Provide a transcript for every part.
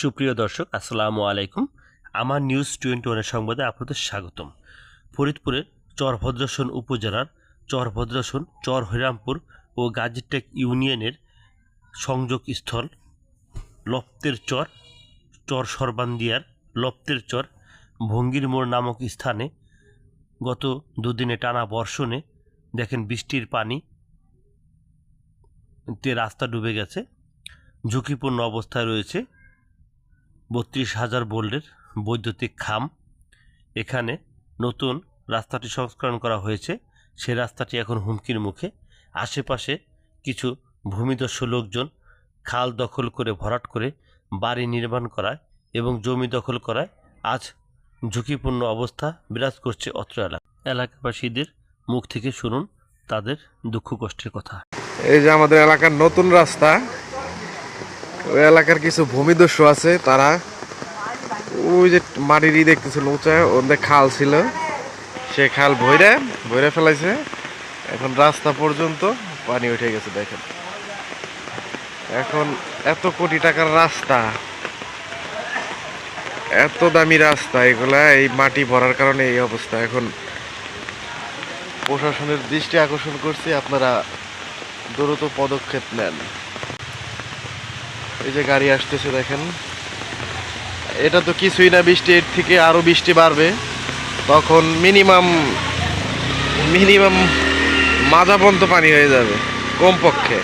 সুপ্রিয় দর্শক, আসসালামু আলাইকুম। আমার নিউজ টোয়েন্টি ওয়ানের সংবাদে আপনাদের স্বাগতম। ফরিদপুরের চরভদ্রাসন উপজেলার চরভদ্রাসন চর হরিরামপুর ও গাজীটেক ইউনিয়নের সংযোগ স্থল লপ্তের চর চর সর্বান্দিয়ার লপ্তের চর, ভঙ্গির মোড় নামক স্থানে গত দুদিনে টানা বর্ষণে দেখেন বৃষ্টির পানি তে রাস্তা ডুবে গেছে। ঝুঁকিপূর্ণ অবস্থায় রয়েছে বত্রিশ হাজার বোল্ডের বৈদ্যুতিক খাম। এখানে নতুন রাস্তাটি সংস্করণ করা হয়েছে। সে রাস্তাটি এখন হুমকির মুখে। আশেপাশে কিছু ভূমিদস্যু লোকজন খাল দখল করে, ভরাট করে বাড়ি নির্মাণ করায় এবং জমি দখল করায় আজ ঝুঁকিপূর্ণ অবস্থা বিরাজ করছে অত্র এলাকা। এলাকাবাসীদের মুখ থেকে শুনুন তাদের দুঃখ কষ্টের কথা। এই যে আমাদের এলাকার নতুন রাস্তা ওই এলাকার কিছু ভূমিদস্যু আছে, তারা ওই যে মাটির ই দেখতেছিল, উঁচা, ওদের খাল ছিল। সে খাল ভৈরে ভৈরে ফেলাইছে। এখন রাস্তা পর্যন্ত পানি উঠে গেছে, দেখেন। এখন এত কোটি টাকার রাস্তা, এত দামি রাস্তা, এগুলা এই মাটি ভরার কারণে এই অবস্থা। এখন প্রশাসনের দৃষ্টি আকর্ষণ করছি, আপনারা দ্রুত পদক্ষেপ নেন। এই যে গাড়ি আসতেছে দেখেন। এটা তো কিছুই না, বৃষ্টি এর থেকে আরও বৃষ্টি বাড়বে। তখন মিনিমাম মিনিমাম মাজা পর্যন্ত পানি হয়ে যাবে, কমপক্ষে।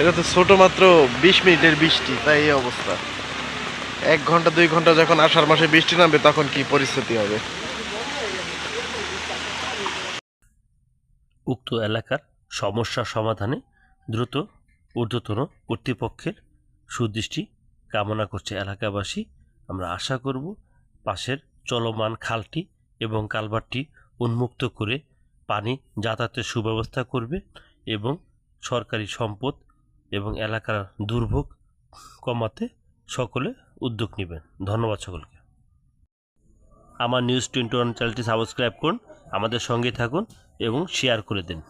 এটা তো ছোট মাত্র বিশ মিনিটের বৃষ্টি, তাই এই অবস্থা। এক ঘণ্টা, দুই ঘণ্টা যখন আষাঢ় মাসে বৃষ্টি নামবে, তখন কি পরিস্থিতি হবে? উক্ত এলাকার সমস্যা সমাধানে দ্রুত ঊর্ধ্বতন কর্তৃপক্ষের সুদৃষ্টি কামনা করছে এলাকাবাসী। আমরা আশা করব পাশের চলমান খালটি এবং কালভারটি উন্মুক্ত করে পানি যাতায়াতের সুব্যবস্থা করবে এবং সরকারি সম্পদ এবং এলাকার দুর্ভোগ কমাতে সকলে উদ্যোগ নেবেন। ধন্যবাদ সকলকে। আমার নিউজ টোয়েন্টি ওয়ান চ্যানেলটি সাবস্ক্রাইব করুন, আমাদের সঙ্গে থাকুন এবং শেয়ার করে দিন।